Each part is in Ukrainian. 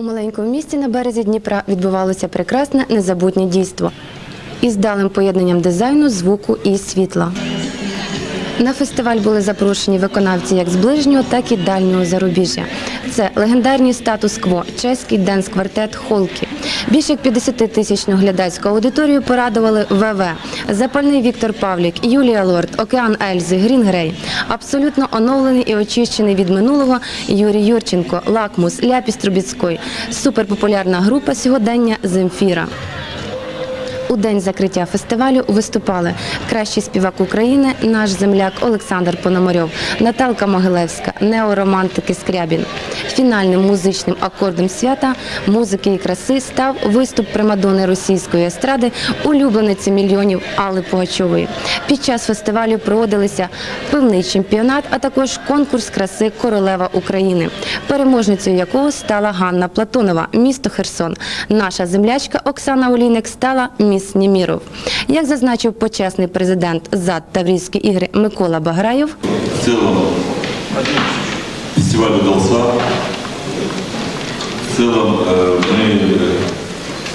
У маленькому місті на березі Дніпра відбувалося прекрасне незабутнє дійство із далим поєднанням дизайну, звуку і світла. На фестиваль були запрошені виконавці як з ближнього, так і дальнього зарубіжжя. Це легендарний статус-кво, чеський денс-квартет Холкі. Більше як 50-тисячну глядацьку аудиторію порадували ВВ, запальний Віктор Павлік, Юлія Лорд, Океан Ельзи, Грін Грей. Абсолютно оновлений і очищений від минулого Юрій Юрченко, Лакмус, Ляпіс Трубіцький. Суперпопулярна група сьогодення Земфіра. У день закриття фестивалю виступали кращий співак України, наш земляк Олександр Пономарьов, Наталка Могилевська, неоромантики Скрябін. Фінальним музичним акордом свята музики і краси став виступ примадони російської естради, улюблениці мільйонів Алли Пугачової. Під час фестивалю проводилися пивний чемпіонат, а також конкурс краси Королева України, переможницею якого стала Ганна Платонова, місто Херсон. Наша землячка Оксана Олійник стала міс Німіров. Як зазначив почесний президент ЗАД Таврійські ігри Микола Баграєв, В целом фестиваль удался. В целом э, мы э,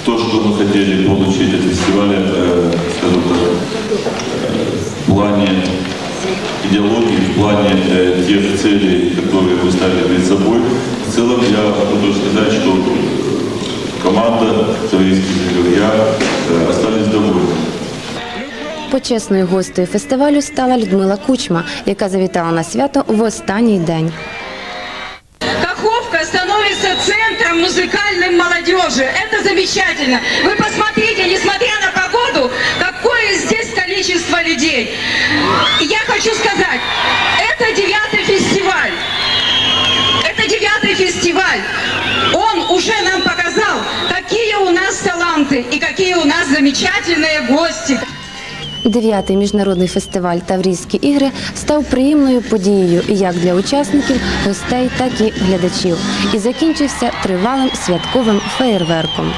то, что мы хотели получить от фестиваля, э, скажем так, э, в плане идеологии, в плане э, тех целей, которые мы ставили перед собой. В целом я могу сказать, что э, команда Таврийских игр, я э, остались довольны. почесною гостею фестивалю стала Людмила Кучма, яка завітала на свято в останній день. Каховка становится центром музыкальной молодежи. Это замечательно. Вы посмотрите, несмотря на погоду, какое здесь количество людей. Я хочу сказать, это девятый фестиваль. Это девятый фестиваль. Он уже нам показал, какие у нас таланты и какие у нас замечательные гости. Дев'ятий міжнародний фестиваль Таврійські ігри став приємною подією як для учасників, гостей, так і глядачів, і закінчився тривалим святковим феєрверком.